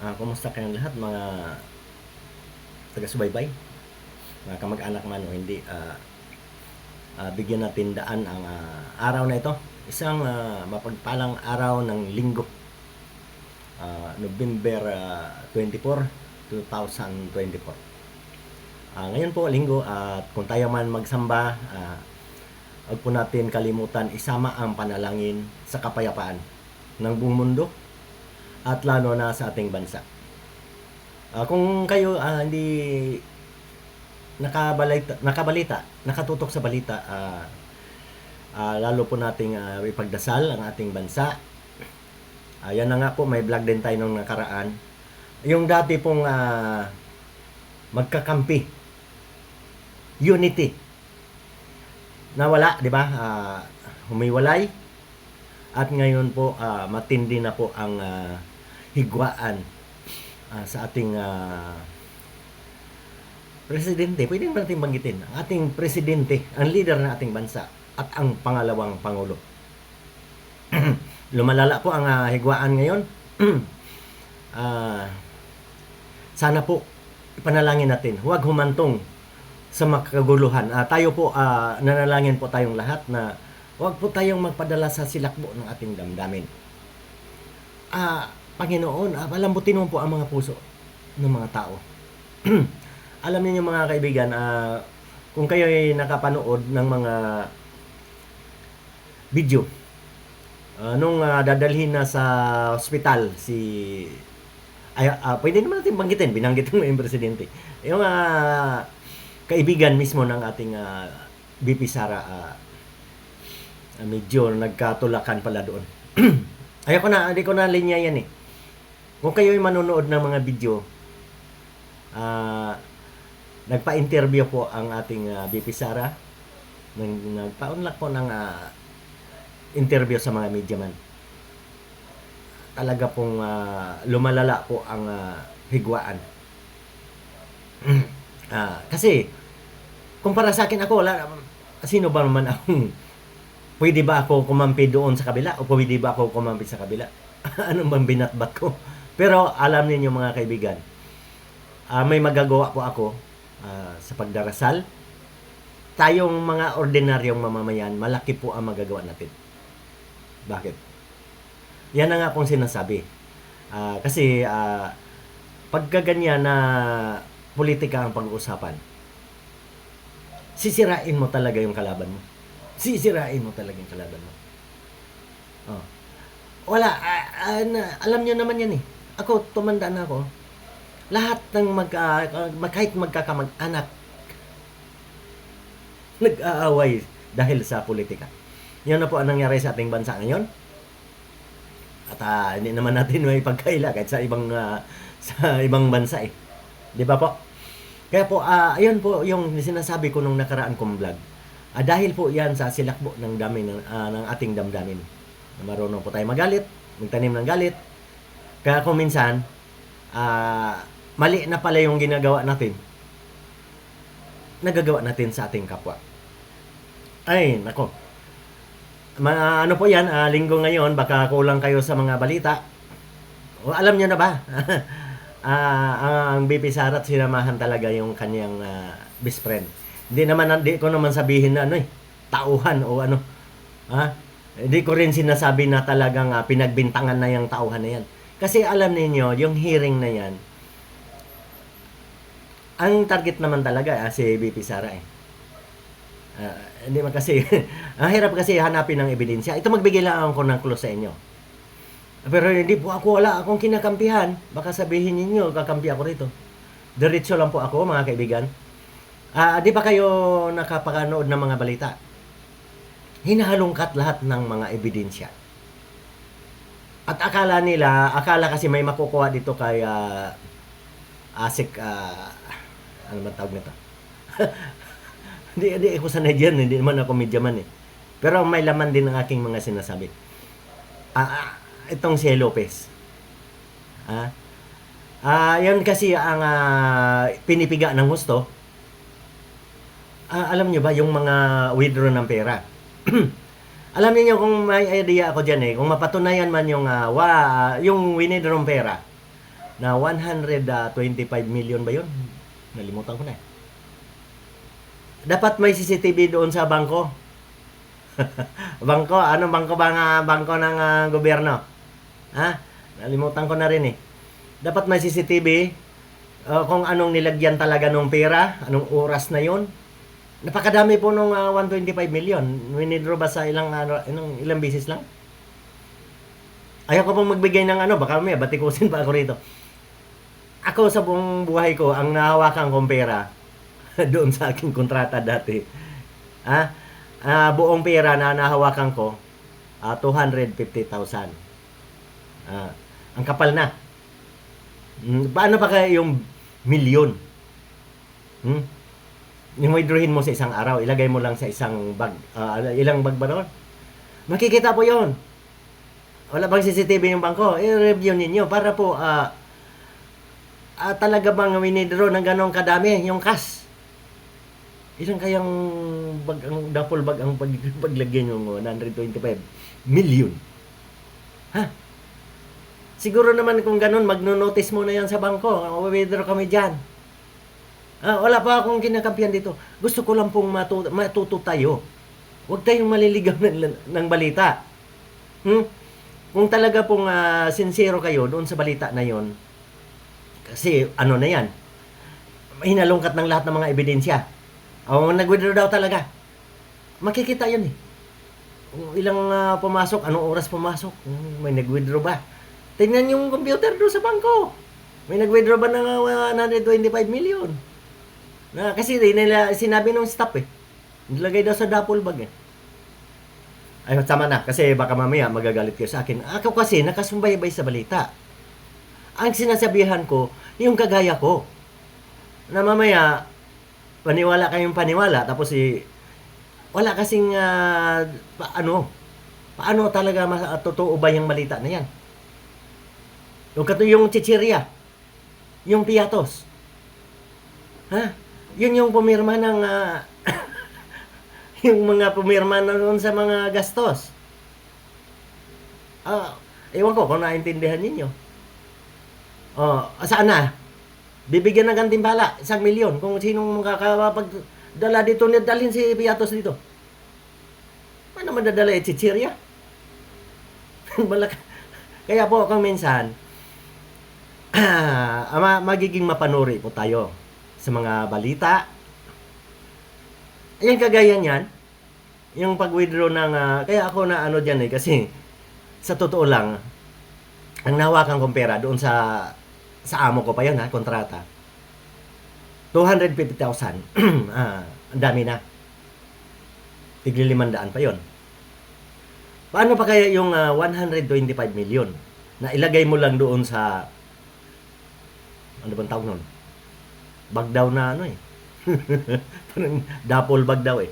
Ah, kumusta kayong lahat mga taga-subaybay? Mga kamag-anak man o hindi, ah, ah, bigyan natin daan ang ah, araw na ito. Isang ah, mapagpalang araw ng linggo. Ah, November ah, 24, 2024. Ah, ngayon po, linggo, at kung tayo man magsamba, huwag po natin kalimutan isama ang panalangin sa kapayapaan ng buong mundo at lalo na sa ating bansa. Ah, kung kayo ah, hindi nakabalita, nakabalita, nakatutok sa balita, ah, ah, lalo po nating ah, ipagdasal ang ating bansa. Ayan na nga po, may vlog din tayo nung nakaraan. Yung dati pong ah, magkakampi, unity, nawala, di ba? Ah, humiwalay. At ngayon po, ah, matindi na po ang ah, higwaan ah, sa ating ah, presidente. Pwede naman natin banggitin. Ang ating presidente, ang leader ng ating bansa at ang pangalawang pangulo. Lumalala po ang ah, higwaan ngayon. Ah, sana po ipanalangin natin. Huwag humantong sa makaguluhan. Ah, tayo po, ah, nanalangin po tayong lahat na huwag po tayong magpadala sa silakbo ng ating damdamin. Ah, Panginoon, ah, palambutin mo po ang mga puso ng mga tao. Alam niyo mga kaibigan, ah, kung kayo ay nakapanood ng mga video, ah, nung ah, dadalhin na sa ospital si ay, ah, pwede naman natin banggitin, binanggit mo yung presidente. Yung ah, kaibigan mismo ng ating ah, BP Sara, ah, medyo nagkatulakan pala doon. Ayoko na, hindi ko na linya yan eh. Kung kayo'y manonood ng mga video, ah, nagpa-interview po ang ating ah, BP Sara. Nang, nagpa-unlock po ng ah, interview sa mga media man. Talaga pong ah, lumalala po ang ah, higwaan. Ah, kasi, kumpara sa akin ako, wala, sino ba naman akong, pwede ba ako kumampi doon sa kabila o pwede ba ako kumampi sa kabila? Anong bang binatbat ko? Pero alam niyo mga kaibigan, ah, may magagawa po ako ah, sa pagdarasal. Tayong mga ordinaryong mamamayan, malaki po ang magagawa natin. Bakit? Yan na nga pong sinasabi. Ah, kasi ah, pagkaganyan na politika ang pag-uusapan, sisirain mo talaga yung kalaban mo. Sisirain mo talaga yung kalaban mo. Oh. Wala, ah, na- alam niyo naman yan eh. Ako, tumanda na ako. Lahat ng mag, mag kahit magkakamag-anak, nag-aaway dahil sa politika. Yan na po ang nangyari sa ating bansa ngayon. At ah, hindi naman natin may pagkaila kahit sa ibang ah, sa ibang bansa eh. 'Di ba po? Kaya po ah, ayun po yung sinasabi ko nung nakaraan kong vlog. Ah, dahil po 'yan sa silakbo ng dami ng, ah, ng ating damdamin. Marunong po tayo magalit, magtanim ng galit. Kaya kung minsan ah, mali na pala yung ginagawa natin. Nagagawa natin sa ating kapwa. Ay, nako. Ma, ano po yan, ah, linggo ngayon, baka kulang kayo sa mga balita. O, alam nyo na ba? Ah, ang, BP Sarat sinamahan talaga yung kanyang ah, best friend. Hindi naman, hindi ko naman sabihin na ano eh, tauhan o ano. Ha? Hindi ko rin sinasabi na talagang ah, pinagbintangan na yung tauhan na yan. Kasi alam niyo yung hearing na yan, ang target naman talaga ah, si BP Sara eh. Ah, hindi man kasi, ang hirap kasi hanapin ng ebidensya. Ito magbigay lang ako ng clue sa inyo. Pero hindi po ako, wala akong kinakampihan. Baka sabihin ninyo, kakampi ako rito. Diretso lang po ako, mga kaibigan. Ah, di ba kayo nakapakanood ng mga balita? Hinahalungkat lahat ng mga ebidensya. At akala nila, akala kasi may makukuha dito kay ah, Asik, ah, ano ba tawag nito? Hindi, hindi ako sanay dyan. Hindi naman ako medyaman eh. Pero may laman din ang aking mga sinasabi. Ah, ah, itong si Lopez. Ah, ah, yan kasi ang ah, pinipiga ng gusto. Ah, alam niyo ba yung mga withdraw ng pera? alam niyo kung may idea ako diyan eh, kung mapatunayan man yung ah, wa, yung withdraw ng pera na 125 million ba yun? Nalimutan ko na eh. Dapat may CCTV doon sa bangko. bangko, anong bangko ba nga bangko ng ah, gobyerno? Ha? Nalimutan ko na rin eh. Dapat may CCTV uh, kung anong nilagyan talaga ng pera, anong oras na yon. Napakadami po nung ah, 125 million. Winidraw ba sa ilang ano, ilang, ilang bisis lang? Ayaw ko pong magbigay ng ano, baka may batikusin pa ako rito. Ako sa buong buhay ko, ang nahawakan kong pera doon sa aking kontrata dati. Ah, ah, buong pera na nahawakan ko, ah, 250,000. Ah, ang kapal na. Hmm, paano pa kaya yung milyon? Hmm? Yung withdrawin mo sa isang araw, ilagay mo lang sa isang bag. Ah, ilang bag ba doon? Makikita po yon. Wala bang CCTV yung bangko? I-review ninyo para po ah ah, talaga bang winidraw ng ganong kadami yung cash? Ilang kayang bag ang duffel bag ang pag, paglagyan yung 125 million? Ha? Siguro naman kung ganun, magno-notice muna yan sa bangko. Withdraw kami dyan. Ah, wala pa akong kinakampihan dito. Gusto ko lang pong matuto, matuto tayo. Huwag tayong maliligaw ng, ng balita. Hmm? Kung talaga pong ah, sincero kayo doon sa balita na yon, kasi ano na yan, hinalungkat ng lahat ng mga ebidensya. O, nag-withdraw daw talaga. Makikita yun eh. Kung ilang ah, pumasok, anong oras pumasok, hmm, may nag-withdraw ba? Tingnan yung computer doon sa bangko. May nag-withdraw ba ng ah, 125 million? Na, kasi nila sinabi ng staff eh. Nilagay daw sa duffel bag eh. Ay, tama na. Kasi baka mamaya magagalit kayo sa akin. Ako kasi nakasumbay-bay sa balita. Ang sinasabihan ko, yung kagaya ko. Na mamaya, paniwala kayong paniwala. Tapos si wala kasing ah, paano paano talaga mas, ah, totoo ba yung balita na yan yung kato yung chichirya yung piatos ha yun yung pumirma ng ah, yung mga pumirma na doon sa mga gastos. Ah ewan ko kung naintindihan ninyo. Oh saan na? Bibigyan ng gantimpala isang milyon. Kung sinong makakapagdala dito dalhin si piatos dito. Paano madadala eh chichirya? Kaya po kung minsan ah, ma- magiging mapanuri po tayo sa mga balita. Ayan kagaya niyan, yung pag-withdraw ng, ah, kaya ako na ano dyan eh, kasi sa totoo lang, ang nahawakan kong pera doon sa, sa amo ko pa yun ha, kontrata. 250,000. ah, ang dami na. Tigli limandaan pa yon. Paano pa kaya yung ah, 125 million na ilagay mo lang doon sa ano bang tawag nun? Bag daw na ano eh. Parang double bag daw eh.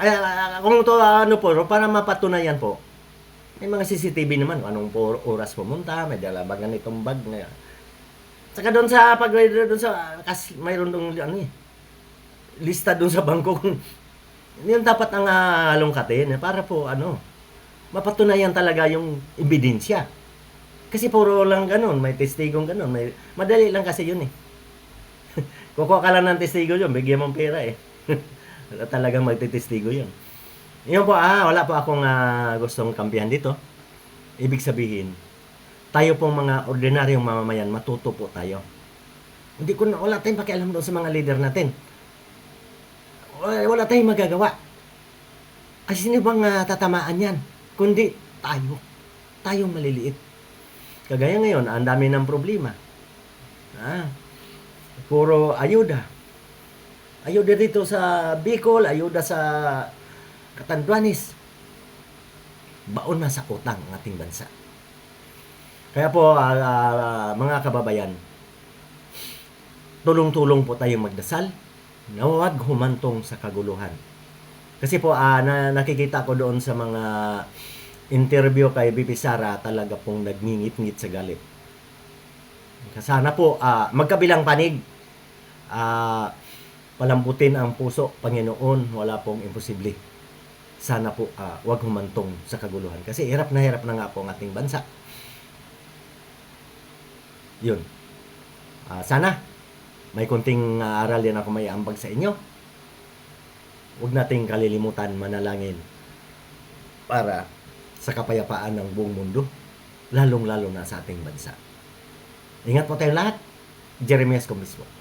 Ay, ah, kung to ano po, para mapatunayan po, may mga CCTV naman, anong po, oras pumunta, may dala ba ganitong bag na Saka doon sa pag doon sa kasi mayroon doon ano eh, lista doon sa bangko kung yun dapat ang uh, para po ano, mapatunayan talaga yung ebidensya. Kasi puro lang ganun, may testigong ganun. May, madali lang kasi yun eh. Kukuha ka lang ng testigo yun, bigyan mong pera eh. Talagang magtitestigo yun. Yun po, ah, wala po akong ah, gustong kampihan dito. Ibig sabihin, tayo pong mga ordinaryong mamamayan, matuto po tayo. Hindi ko na, wala tayong pakialam doon sa mga leader natin. Wala, tayong magagawa. Kasi sino bang ah, tatamaan yan? Kundi tayo. Tayo maliliit. Kagaya ngayon, ang dami ng problema. Ah, puro ayuda. Ayuda dito sa Bicol, ayuda sa Catanduanes. Baon na sa utang ang ating bansa. Kaya po, ah, ah, mga kababayan, tulong-tulong po tayong magdasal na huwag humantong sa kaguluhan. Kasi po, ah, na, nakikita ko doon sa mga interview kay BP Sara talaga pong nagngingit-ngit sa galit. Sana po uh, magkabilang panig. Uh, palambutin ang puso, Panginoon, wala pong imposible. Sana po uh, wag humantong sa kaguluhan kasi hirap na hirap na nga po ang ating bansa. Yun. Ah, sana may konting ah, aral yan ako may ambag sa inyo. Huwag nating kalilimutan manalangin para sa kapayapaan ng buong mundo, lalong-lalo na sa ating bansa. Ingat po tayong lahat. Jeremias Comismo.